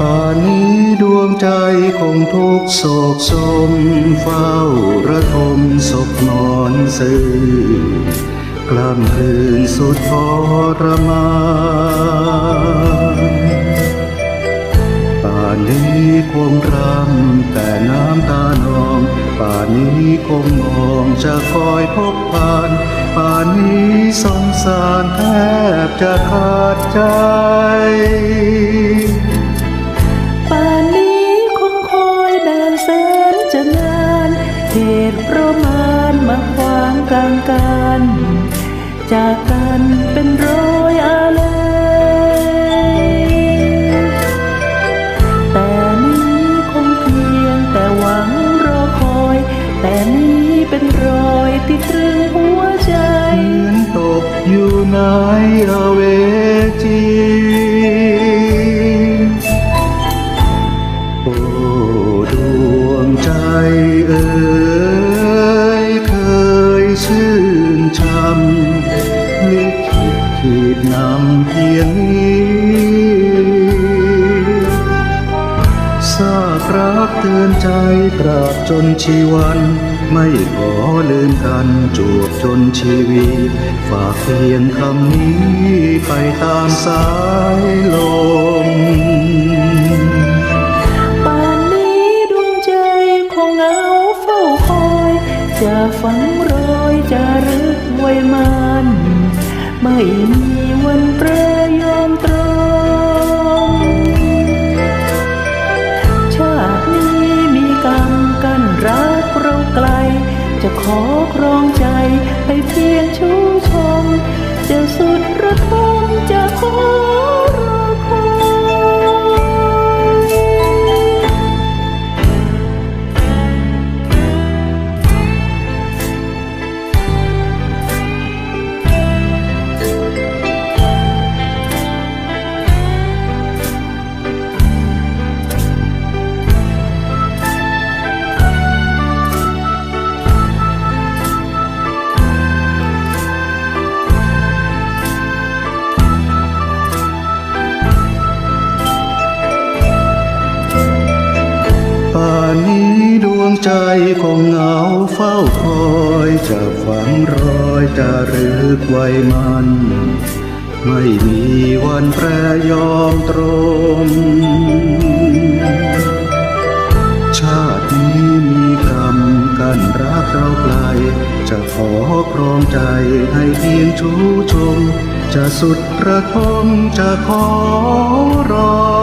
ป่านี้ดวงใจคงทุกโศกสมเฝ้าระทมศกนอนซื่อกล้ำคืนสุดทรมานป่านนี้คงรำแต่น้ำตานองป่านนี้คงมองจะคอยพบผ่านป่านนี้สงสารแทบจะขาดใจานแสนจะนานเหตุประมาณมาขวางกลางกันจากกันเป็นร้อยอะไรแต่นี้คงเพียงแต่หวังรอคอย แต่นี้เป็นรอยที่ตรึงหัวใจเหมือนตกอยู่ใน นใจตราบจนชีวัน ไม่ขอลืมกันจวบจนชีวิตฝากเพียงคำนี้ไปตามสายลมป่านนี้ดวงใจคงเหงาเฝ้าคอย จะฝังรอยจะรึกไว้มัน ไม่มีวันแปร ขอครองใจให้เพียงชูชมจะสุดระทมจะคง วงใจคงเหงาเฝ้าคอยจะฝังรอยจะรึกไว้มัน ไม่มีวันแปรยอมตรม ชาตินี้มีกรรมกันรักเราไกล จะขอครองใจให้เพียงชูชม จะสุดประทมจะขอรอ